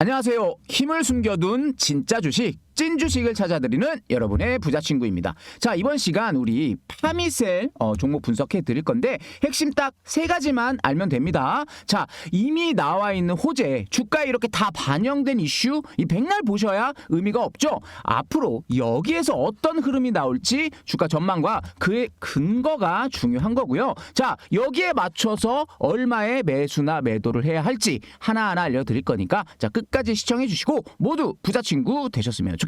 안녕하세요. 힘을 숨겨둔 진짜 주식, 찐 주식을 찾아드리는 여러분의 부자 친구입니다. 자, 이번 시간 우리 파미셀 어, 종목 분석해 드릴 건데 핵심 딱 세 가지만 알면 됩니다. 자, 이미 나와 있는 호재, 주가에 이렇게 다 반영된 이슈, 이 백날 보셔야 의미가 없죠. 앞으로 여기에서 어떤 흐름이 나올지 주가 전망과 그의 근거가 중요한 거고요. 자, 여기에 맞춰서 얼마의 매수나 매도를 해야 할지 하나하나 알려드릴 거니까 자, 끝까지 시청해 주시고 모두 부자 친구 되셨으면 좋겠습니다.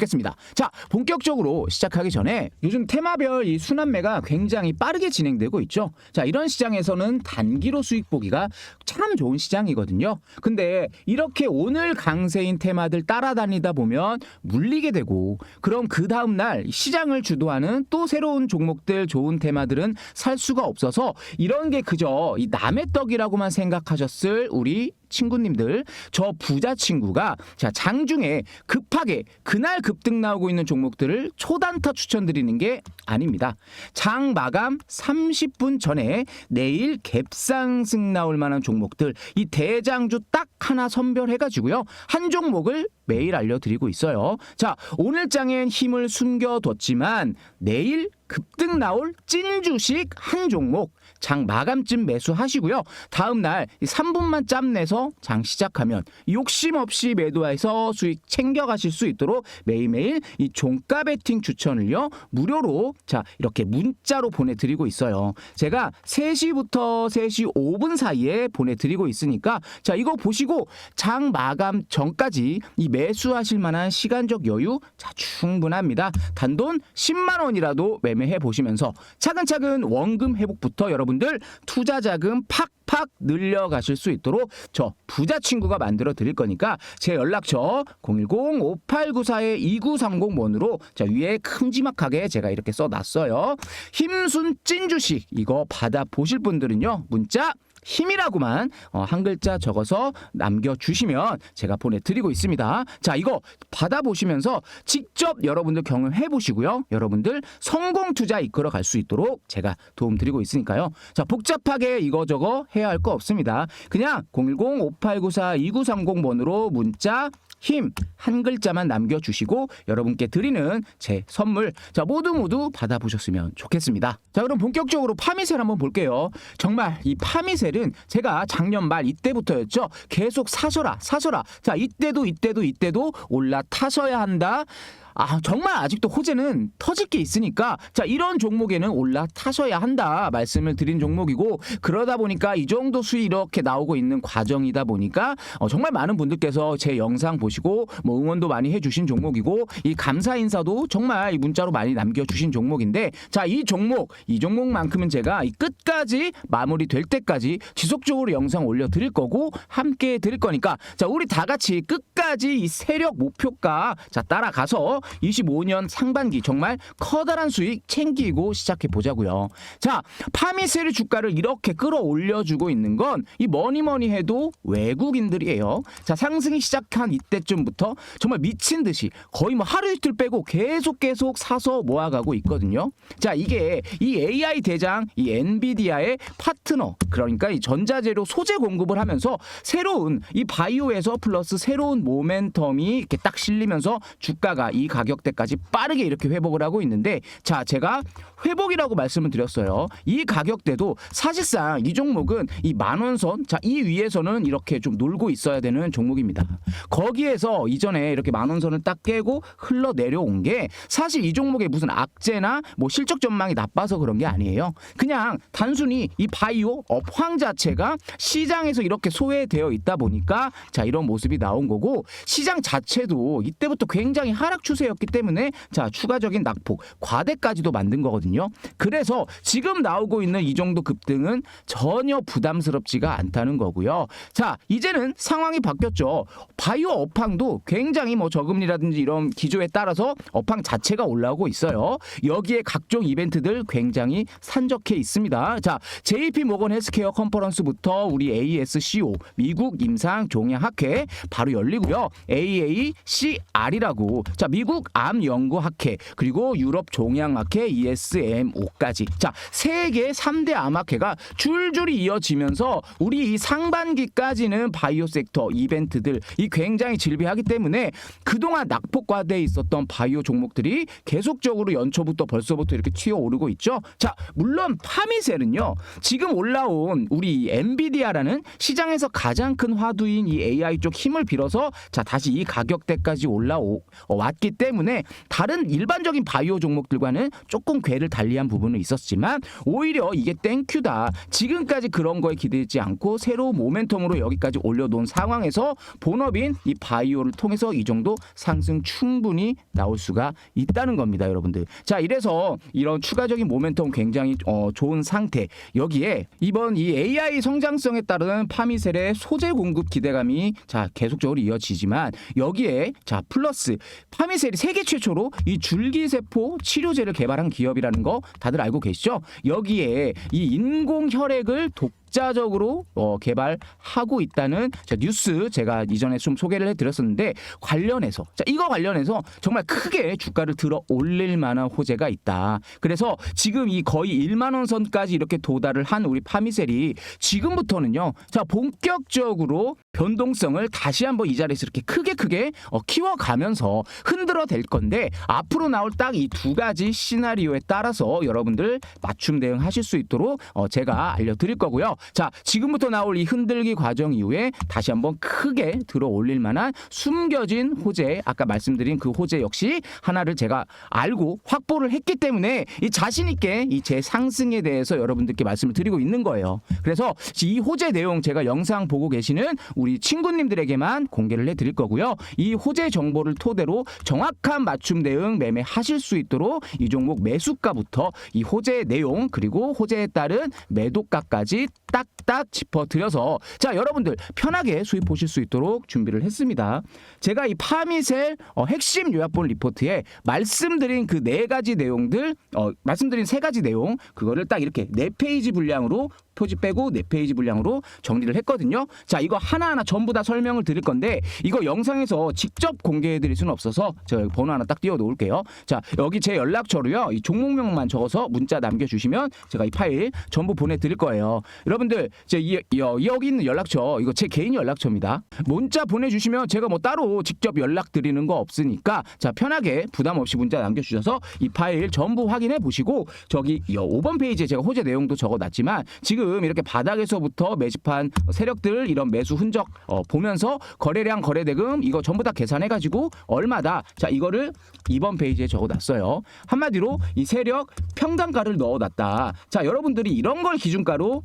자, 본격적으로 시작하기 전에 요즘 테마별 이 순환매가 굉장히 빠르게 진행되고 있죠. 자, 이런 시장에서는 단기로 수익 보기가 참 좋은 시장이거든요. 근데 이렇게 오늘 강세인 테마들 따라다니다 보면 물리게 되고 그럼 그 다음 날 시장을 주도하는 또 새로운 종목들 좋은 테마들은 살 수가 없어서 이런 게 그저 이 남의 떡이라고만 생각하셨을 우리 친구님들 저 부자 친구가 자 장중에 급하게 그날 급등 나오고 있는 종목들을 초단타 추천드리는 게 아닙니다. 장 마감 30분 전에 내일 갭상승 나올 만한 종목들 이 대장주 딱 하나 선별해 가지고요. 한 종목을 매일 알려드리고 있어요. 자 오늘 장엔 힘을 숨겨뒀지만 내일 급등 나올 찐 주식 한 종목 장 마감쯤 매수하시고요. 다음 날 3분만 짬 내서 장 시작하면 욕심 없이 매도해서 수익 챙겨 가실 수 있도록 매일매일 이 종가 베팅 추천을요. 무료로 자, 이렇게 문자로 보내 드리고 있어요. 제가 3시부터 3시 5분 사이에 보내 드리고 있으니까 자, 이거 보시고 장 마감 전까지 이 매 수하실 만한 시간적 여유 자, 충분합니다. 단돈 10만 원이라도 매매해 보시면서 차근차근 원금 회복부터 여러분들 투자 자금 팍팍 늘려 가실 수 있도록 저 부자 친구가 만들어 드릴 거니까 제 연락처 010-5894-2930번으로 자 위에 큼지막하게 제가 이렇게 써 놨어요. 힘순 찐 주식 이거 받아 보실 분들은요. 문자 힘이라고만 어, 한 글자 적어서 남겨주시면 제가 보내드리고 있습니다. 자, 이거 받아보시면서 직접 여러분들 경험해 보시고요. 여러분들 성공 투자 이끌어 갈 수 있도록 제가 도움 드리고 있으니까요. 자, 복잡하게 이거저거 해야 할 거 없습니다. 그냥 010-5894-2930번으로 문자 힘 한 글자만 남겨주시고 여러분께 드리는 제 선물 자 모두 모두 받아보셨으면 좋겠습니다. 자 그럼 본격적으로 파미셀 한번 볼게요. 정말 이 파미셀 은 제가 작년 말 이때부터였죠. 계속 사셔라 사셔라. 자 이때도 이때도 이때도 올라타셔야 한다. 아 정말 아직도 호재는 터질 게 있으니까 자 이런 종목에는 올라타셔야 한다 말씀을 드린 종목이고 그러다 보니까 이 정도 수익 이렇게 나오고 있는 과정이다 보니까 어, 정말 많은 분들께서 제 영상 보시고 뭐 응원도 많이 해주신 종목이고 이 감사 인사도 정말 이 문자로 많이 남겨주신 종목인데 자 이 종목 이 종목만큼은 제가 이 끝까지 마무리 될 때까지 지속적으로 영상 올려드릴 거고 함께 드릴 거니까 자 우리 다 같이 끝 까지 이 세력 목표가 자 따라가서 25년 상반기 정말 커다란 수익 챙기고 시작해 보자고요. 자, 파미셀 주가를 이렇게 끌어올려주고 있는 건 이 뭐니 뭐니 해도 외국인들이에요. 자, 상승이 시작한 이때쯤부터 정말 미친 듯이 거의 뭐 하루 이틀 빼고 계속 계속 사서 모아가고 있거든요. 자, 이게 이 AI 대장 이 엔비디아의 파트너 그러니까 이 전자재료 소재 공급을 하면서 새로운 이 바이오에서 플러스 새로운 모멘텀이 이렇게 딱 실리면서 주가가 이 가격대까지 빠르게 이렇게 회복을 하고 있는데 자 제가 회복이라고 말씀을 드렸어요. 이 가격대도 사실상 이 종목은 이 만원선 자 이 위에서는 이렇게 좀 놀고 있어야 되는 종목입니다. 거기에서 이전에 이렇게 만원선을 딱 깨고 흘러 내려온 게 사실 이 종목의 무슨 악재나 뭐 실적 전망이 나빠서 그런 게 아니에요. 그냥 단순히 이 바이오 업황 자체가 시장에서 이렇게 소외되어 있다 보니까 자 이런 모습이 나온 거고 시장 자체도 이때부터 굉장히 하락 추세였기 때문에 자 추가적인 낙폭 과대까지도 만든 거거든요. 그래서 지금 나오고 있는 이 정도 급등은 전혀 부담스럽지가 않다는 거고요. 자 이제는 상황이 바뀌었죠. 바이오 업황도 굉장히 뭐 저금리라든지 이런 기조에 따라서 업황 자체가 올라오고 있어요. 여기에 각종 이벤트들 굉장히 산적해 있습니다. 자 JP 모건 헬스케어 컨퍼런스부터 우리 ASCO 미국 임상 종양 학회 바로 열리고요. AACR이라고 자 미국 암 연구 학회 그리고 유럽 종양 학회 ESA SMO까지 자 세계 3대 암학회가 줄줄이 이어지면서 우리 이 상반기까지는 바이오 섹터 이벤트들 이 굉장히 질비하기 때문에 그동안 낙폭과대에 있었던 바이오 종목들이 계속적으로 연초부터 벌써부터 이렇게 튀어오르고 있죠. 자 물론 파미셀은요 지금 올라온 우리 엔비디아라는 시장에서 가장 큰 화두인 이 AI 쪽 힘을 빌어서 자 다시 이 가격대까지 올라오 어, 왔기 때문에 다른 일반적인 바이오 종목들과는 조금 궤를 달리한 부분은 있었지만 오히려 이게 땡큐다. 지금까지 그런 거에 기대지 않고 새로운 모멘텀으로 여기까지 올려놓은 상황에서 본업인 이 바이오를 통해서 이 정도 상승 충분히 나올 수가 있다는 겁니다, 여러분들. 자, 이래서 이런 추가적인 모멘텀 굉장히 어, 좋은 상태. 여기에 이번 이 AI 성장성에 따른 파미셀의 소재 공급 기대감이 자 계속적으로 이어지지만 여기에 자 플러스 파미셀이 세계 최초로 이 줄기세포 치료제를 개발한 기업이라는 거 다들 알고 계시죠? 여기에 이 인공 혈액을 독 자적으로 어, 개발하고 있다는 자, 뉴스 제가 이전에 좀 소개를 해드렸었는데 관련해서 자 이거 관련해서 정말 크게 주가를 들어 올릴 만한 호재가 있다. 그래서 지금 이 거의 1만 원 선까지 이렇게 도달을 한 우리 파미셀이 지금부터는요. 자 본격적으로 변동성을 다시 한번 이 자리에서 이렇게 크게 크게 어, 키워가면서 흔들어 댈 건데 앞으로 나올 딱 이 두 가지 시나리오에 따라서 여러분들 맞춤 대응하실 수 있도록 어, 제가 알려드릴 거고요. 자 지금부터 나올 이 흔들기 과정 이후에 다시 한번 크게 들어 올릴 만한 숨겨진 호재 아까 말씀드린 그 호재 역시 하나를 제가 알고 확보를 했기 때문에 이 자신 있게 이 제 상승에 대해서 여러분들께 말씀을 드리고 있는 거예요. 그래서 이 호재 내용 제가 영상 보고 계시는 우리 친구님들에게만 공개를 해 드릴 거고요. 이 호재 정보를 토대로 정확한 맞춤 대응 매매 하실 수 있도록 이 종목 매수가부터 이 호재 내용 그리고 호재에 따른 매도가까지 딱딱 짚어드려서 자 여러분들 편하게 수입 보실 수 있도록 준비를 했습니다. 제가 이 파미셀 어, 핵심 요약본 리포트에 말씀드린 그 네 가지 내용들 어, 말씀드린 세 가지 내용 그거를 딱 이렇게 네 페이지 분량으로 표지 빼고 네 페이지 분량으로 정리를 했거든요. 자 이거 하나하나 전부 다 설명을 드릴 건데 이거 영상에서 직접 공개해 드릴 수는 없어서 제가 번호 하나 딱 띄워 놓을게요. 자 여기 제 연락처로요. 이 종목명만 적어서 문자 남겨 주시면 제가 이 파일 전부 보내 드릴 거예요. 여러분들 제 이, 여, 여기 있는 연락처 이거 제 개인 연락처입니다. 문자 보내 주시면 제가 뭐 따로 직접 연락 드리는 거 없으니까 자 편하게 부담 없이 문자 남겨 주셔서 이 파일 전부 확인해 보시고 저기 여 5번 페이지에 제가 호재 내용도 적어 놨지만 지금 이렇게 바닥에서부터 매집한 세력들 이런 매수 흔적 어, 보면서 거래량 거래대금 이거 전부 다 계산해가지고 얼마다 자 이거를 2번 페이지에 적어놨어요. 한마디로 이 세력 평단가를 넣어놨다. 자 여러분들이 이런 걸 기준가로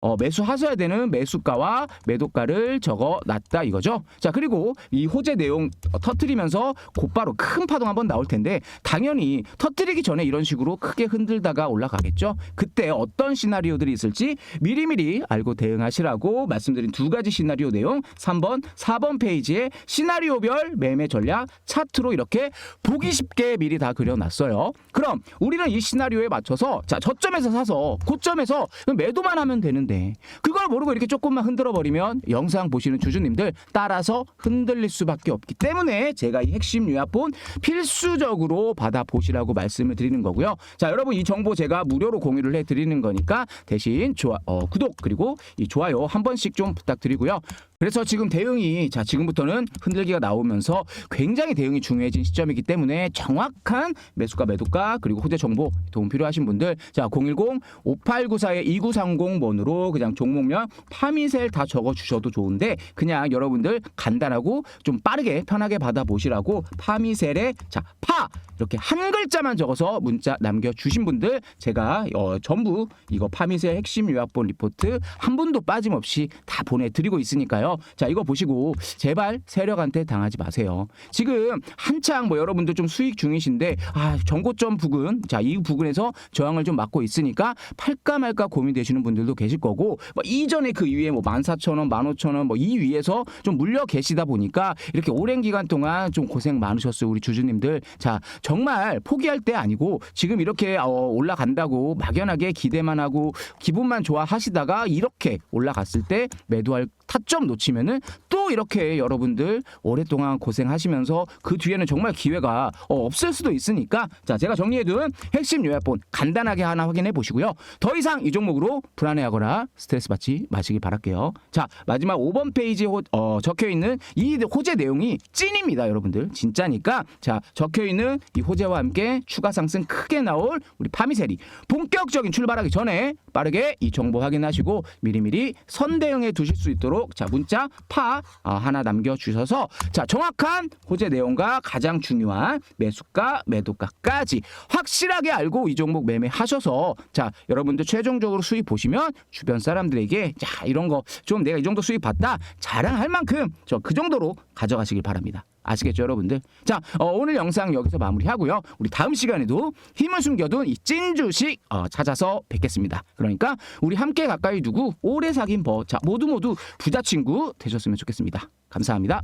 어, 매수하셔야 되는 매수가와 매도가를 적어 놨다 이거죠. 자, 그리고 이 호재 내용 어, 터트리면서 곧바로 큰 파동 한번 나올 텐데 당연히 터트리기 전에 이런 식으로 크게 흔들다가 올라가겠죠. 그때 어떤 시나리오들이 있을지 미리미리 알고 대응하시라고 말씀드린 두 가지 시나리오 내용 3번, 4번 페이지에 시나리오별 매매 전략 차트로 이렇게 보기 쉽게 미리 다 그려 놨어요. 그럼 우리는 이 시나리오에 맞춰서 자, 저점에서 사서 고점에서 매도만 하면 되는 되는데 그걸 모르고 이렇게 조금만 흔들어 버리면 영상 보시는 주주님들 따라서 흔들릴 수밖에 없기 때문에 제가 이 핵심 요약본 필수적으로 받아 보시라고 말씀을 드리는 거고요. 자 여러분 이 정보 제가 무료로 공유를 해 드리는 거니까 대신 좋아 어, 구독 그리고 이 좋아요 한 번씩 좀 부탁드리고요. 그래서 지금 대응이 자 지금부터는 흔들기가 나오면서 굉장히 대응이 중요해진 시점이기 때문에 정확한 매수가 매도가 그리고 호재 정보 도움 필요하신 분들 자 010 5894의 2930 번으로 그냥 종목명 파미셀 다 적어 주셔도 좋은데 그냥 여러분들 간단하고 좀 빠르게 편하게 받아 보시라고 파미셀의 자파 이렇게 한 글자만 적어서 문자 남겨 주신 분들 제가 어, 전부 이거 파미셀 핵심 요약본 리포트 한 분도 빠짐없이 다 보내 드리고 있으니까요. 자 이거 보시고 제발 세력한테 당하지 마세요. 지금 한창 뭐 여러분들 좀 수익 중이신데 아 정고점 부근 자 이 부근에서 저항을 좀 막고 있으니까 팔까 말까 고민되시는 분들도 계실 거고 뭐 이전에 그 위에 뭐 14,000원, 15,000원 뭐 이 위에서 좀 물려 계시다 보니까 이렇게 오랜 기간 동안 좀 고생 많으셨어요 우리 주주님들. 자 정말 포기할 때 아니고 지금 이렇게 어, 올라간다고 막연하게 기대만 하고 기분만 좋아하시다가 이렇게 올라갔을 때 매도할 타점 놓치면은 또 이렇게 여러분들 오랫동안 고생하시면서 그 뒤에는 정말 기회가 어, 없을 수도 있으니까 자 제가 정리해둔 핵심 요약본 간단하게 하나 확인해 보시고요. 더 이상 이 종목으로 불안해하거나 스트레스 받지 마시길 바랄게요. 자 마지막 5번 페이지에 호- 어, 적혀 있는 이 호재 내용이 찐입니다, 여러분들 진짜니까 자 적혀 있는 이 호재와 함께 추가 상승 크게 나올 우리 파미세리 본격적인 출발하기 전에 빠르게 이 정보 확인하시고 미리미리 선대응해 두실 수 있도록. 자 문자 파 어, 하나 남겨 주셔서. 자 정확한 호재 내용과 가장 중요한 매수가 매도가까지 확실하게 알고 이 종목 매매하셔서. 자 여러분들 최종적으로 수익 보시면 주변 사람들에게 자 이런 거 좀 내가 이 정도 수익 봤다. 자랑할 만큼 저 그 정도로 가져가시길 바랍니다. 아시겠죠, 여러분들? 자, 어, 오늘 영상 여기서 마무리하고요. 우리 다음 시간에도 힘을 숨겨둔 이 찐 주식 어, 찾아서 뵙겠습니다. 그러니까 우리 함께 가까이 두고 오래 사귄 버, 자 모두 모두 부자 친구 되셨으면 좋겠습니다. 감사합니다.